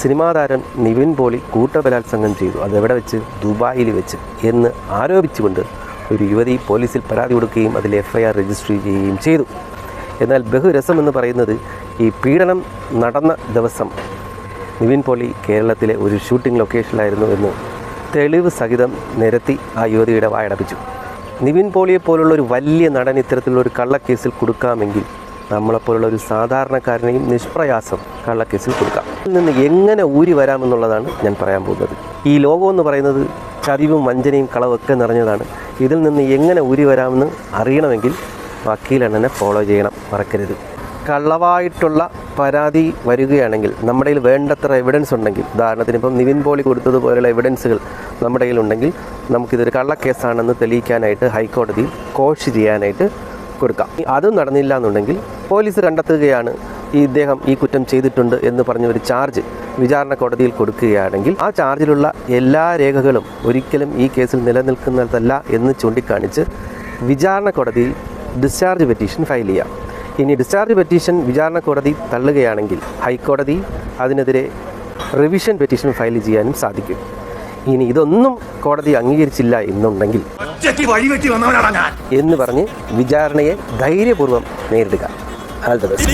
Cinema താരം നിവിൻ പോളി കൂട്ടബലാത്സംഗം ചെയ്തു. അതെവിടെ വെച്ച്? ദുബായിൽ വെച്ച് എന്ന് ആരോപിച്ചുകൊണ്ട് ഒരു യുവതി പോലീസിൽ പരാതി കൊടുക്കുകയും അതിൽ എഫ് ഐ ആർ രജിസ്റ്റർ ചെയ്യുകയും ചെയ്തു. എന്നാൽ ബഹുരസം എന്ന് പറയുന്നത് ഈ പീഡനം നടന്ന ദിവസം നിവിൻ പോളി കേരളത്തിലെ ഒരു ഷൂട്ടിംഗ് ലൊക്കേഷനിലായിരുന്നു എന്ന് തെളിവ് സഹിതം നിരത്തി ആ യുവതിയുടെ വായടപ്പിച്ചു. നിവിൻ പോളിയെ പോലുള്ള ഒരു വലിയ നടൻ ഇത്തരത്തിലുള്ള ഒരു കള്ളക്കേസിൽ കൊടുക്കാമെങ്കിൽ നമ്മളെപ്പോലുള്ള ഒരു സാധാരണക്കാരനെയും നിഷ്പ്രയാസം കള്ളക്കേസിൽ കൊടുക്കാം. ഇതിൽ നിന്ന് എങ്ങനെ ഊരി വരാമെന്നുള്ളതാണ് ഞാൻ പറയാൻ പോകുന്നത്. ഈ ലോകം എന്ന് പറയുന്നത് ചതിവും വഞ്ചനയും കളവൊക്കെ നിറഞ്ഞതാണ്. ഇതിൽ നിന്ന് എങ്ങനെ ഊരി വരാമെന്ന് അറിയണമെങ്കിൽ വക്കീലെണ്ണനെ ഫോളോ ചെയ്യണം. മറക്കരുത്. കള്ളവായിട്ടുള്ള പരാതി വരികയാണെങ്കിൽ നമ്മുടെ കയ്യിൽ വേണ്ടത്ര എവിഡൻസ് ഉണ്ടെങ്കിൽ ഉദാഹരണത്തിന് ഇപ്പം നിവിൻ പോളി കൊടുത്തതുപോലെയുള്ള എവിഡൻസുകൾ നമ്മുടെ കയ്യിലുണ്ടെങ്കിൽ നമുക്കിതൊരു കള്ളക്കേസാണെന്ന് തെളിയിക്കാനായിട്ട് ഹൈക്കോടതിയിൽ കോഷ് ചെയ്യാനായിട്ട് കൊടുക്കാം. അതും നടന്നില്ല എന്നുണ്ടെങ്കിൽ പോലീസ് കണ്ടെത്തുകയാണ് ഈ ഇദ്ദേഹം ഈ കുറ്റം ചെയ്തിട്ടുണ്ട് എന്ന് പറഞ്ഞ ഒരു ചാർജ് വിചാരണ കോടതിയിൽ കൊടുക്കുകയാണെങ്കിൽ ആ ചാർജിലുള്ള എല്ലാ രേഖകളും ഒരിക്കലും ഈ കേസിൽ നിലനിൽക്കുന്നതല്ല എന്ന് ചൂണ്ടിക്കാണിച്ച് വിചാരണ കോടതിയിൽ ഡിസ്ചാർജ് പെറ്റീഷൻ ഫയൽ ചെയ്യാം. ഇനി ഡിസ്ചാർജ് പെറ്റീഷൻ വിചാരണ കോടതി തള്ളുകയാണെങ്കിൽ ഹൈക്കോടതി അതിനെതിരെ റിവിഷൻ പെറ്റീഷൻ ഫയൽ ചെയ്യാനും സാധിക്കും. ഇനി ഇതൊന്നും കോടതി അംഗീകരിച്ചില്ല എന്നുണ്ടെങ്കിൽ എന്ന് പറഞ്ഞ് വിചാരണയെ ധൈര്യപൂർവം നേരിടുക. All the best.